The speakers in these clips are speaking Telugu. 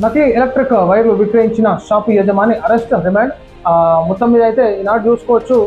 నకిలీ ఎలక్ట్రిక్ వైర్లు విక్రయించిన షాపు యజమాని అరెస్ట్ రిమాండ్. మొత్తం మీద అయితే ఈనాడు చూసుకోవచ్చు.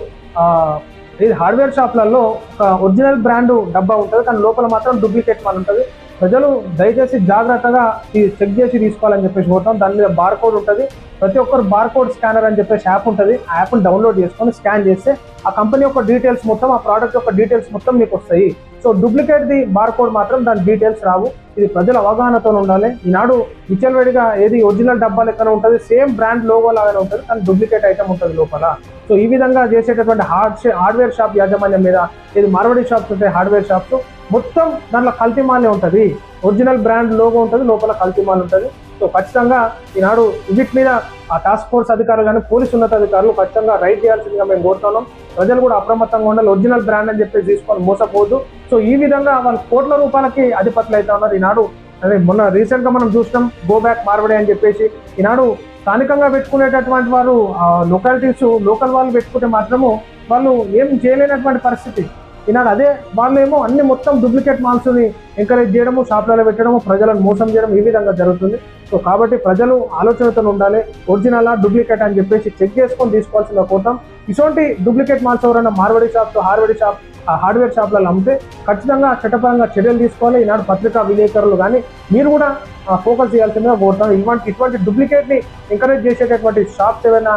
ఇది హార్డ్వేర్ షాప్లలో ఒక ఒరిజినల్ బ్రాండ్ డబ్బా ఉంటుంది. కానీ లోపల మాత్రం డూప్లికేట్ మాల్ ఉంటుంది. ప్రజలు దయచేసి జాగ్రత్తగా ఇది చెక్ చేసి తీసుకోవాలని చెప్పేసి కోరుతాం దాని మీద బార్కోడ్ ఉంటుంది. ప్రతి ఒక్కరు బార్కోడ్ స్కానర్ అని చెప్పేసి యాప్ ఉంటుంది. ఆ యాప్ని డౌన్లోడ్ చేసుకొని స్కాన్ చేస్తే ఆ కంపెనీ యొక్క డీటెయిల్స్ మొత్తం ఆ ప్రోడక్ట్ యొక్క డీటెయిల్స్ మొత్తం మీకు వస్తాయి. సో డూప్లికేట్ ది బార్కోడ్ మాత్రం దాని డీటెయిల్స్ రావు. ఇది ప్రజల అవగాహనతో ఉండాలి. ఈనాడు విచ్చలవేడిగా ఏది ఒరిజినల్ డబ్బా లెక్కన ఉంటుంది సేమ్ బ్రాండ్ లోగో లాగానే ఉంటుంది కానీ డూప్లికేట్ ఐటమ్ ఉంటుంది లోపల. సో ఈ విధంగా చేసేటటువంటి హార్డ్ హార్డ్వేర్ షాప్ యాజమాన్యం మీద ఇది మార్వడి షాప్స్ ఉంటాయి హార్డ్వేర్ షాప్స్ మొత్తం దాంట్లో కల్తీ మాలే ఉంటుంది. ఒరిజినల్ బ్రాండ్ లోగో ఉంటుంది లోపల కల్తీ మాల్ ఉంటుంది. సో ఖచ్చితంగా ఈనాడు వీటి మీద ఆ టాస్క్ ఫోర్స్ అధికారులు కానీ పోలీసు ఉన్నతాధికారులు ఖచ్చితంగా రైట్ చేయాల్సిందిగా మేము కోరుతున్నాం. ప్రజలు కూడా అప్రమత్తంగా ఉండాలి. ఒరిజినల్ బ్రాండ్ అని చెప్పి తీసుకొని మోసపోదు సో ఈ విధంగా వాళ్ళు కోట్ల రూపాయలకి అధిపతులు అవుతా ఉన్నారు. ఈనాడు అదే మొన్న రీసెంట్గా మనం చూసినాం గో బ్యాక్ మార్వడే అని చెప్పేసి. ఈనాడు స్థానికంగా పెట్టుకునేటటువంటి వారు లొకాలిటీస్ లోకల్ వాళ్ళు పెట్టుకుంటే మాత్రము వాళ్ళు ఏం చేయలేనటువంటి పరిస్థితి. ఈనాడు అదే వాళ్ళేమో అన్ని మొత్తం డూప్లికేట్ మాల్స్ని ఎంకరేజ్ చేయడము షాప్లలో పెట్టడము ప్రజలను మోసం చేయడం ఈ విధంగా జరుగుతుంది. సో కాబట్టి ప్రజలు ఆలోచనతో ఉండాలి. ఒరిజినల్ డూప్లికేట్ అని చెప్పేసి చెక్ చేసుకొని తీసుకోవాల్సిన కోరుతాం. ఇటువంటి డూప్లికేట్ మాల్స్ ఎవరైనా మార్వడి షాప్ హార్వడి షాప్ ఆ హార్డ్వేర్ షాప్లలో అమ్మితే ఖచ్చితంగా చట్టపరంగా చర్యలు తీసుకోవాలి. ఈనాడు పత్రికా విలేకరులు కానీ మీరు కూడా ఫోకస్ చేయాల్సిందిగా కోరుతాను. ఇటువంటి ఇటువంటి డూప్లికేట్ని ఎంకరేజ్ చేసేటటువంటి షాప్స్ ఏమైనా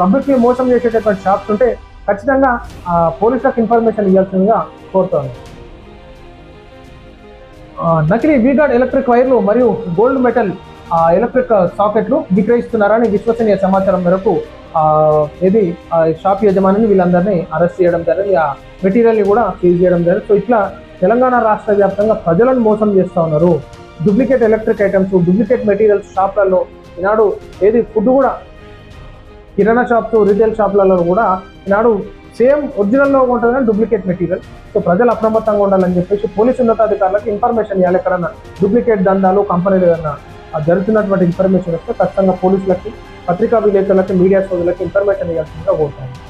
ప్రభుత్వం మోసం చేసేటటువంటి షాప్స్ ఉంటే ఖచ్చితంగా పోలీసులకు ఇన్ఫర్మేషన్ ఇవ్వాల్సిందిగా కోరుతాను. నకిలీ వీగార్డ్ ఎలక్ట్రిక్ వైర్లు మరియు గోల్డ్ మెటల్ ఎలక్ట్రిక్ సాకెట్లు విక్రయిస్తున్నారని విశ్వసనీయ సమాచారం మేరకు ఇది ఆ, షాప్ యజమానిని వీళ్ళందరినీ అరెస్ట్ చేయడం జరిగింది. ఆ మెటీరియల్ని కూడా సీజ్ చేయడం జరిగింది. సో ఇట్లా తెలంగాణ రాష్ట్ర వ్యాప్తంగా ప్రజలను మోసం చేస్తూ ఉన్నారు. Duplicate electric items duplicate materials షాప్లలో ఈనాడు ఏది? ఫుడ్ కూడా కిరాణా షాప్స్ రీటైల్ షాప్లలో కూడా ఈనాడు సేమ్ ఒరిజినల్లో ఉంటుంది కానీ డూప్లికేట్ మెటీరియల్. సో ప్రజలు అప్రమత్తంగా ఉండాలని చెప్పేసి పోలీసు ఉన్నతాధికారులకు ఇన్ఫర్మేషన్ ఇవ్వాలి. ఎక్కడన్నా డూప్లికేట్ దందాలు కంపెనీలు ఏదన్నా జరుగుతున్నటువంటి ఇన్ఫర్మేషన్ వస్తే ఖచ్చితంగా పోలీసులకి పత్రికా విలేకరులకి మీడియా సోదరులకి ఇన్ఫర్మేషన్ ఇవ్వాల్సిందిగా కోరుతాను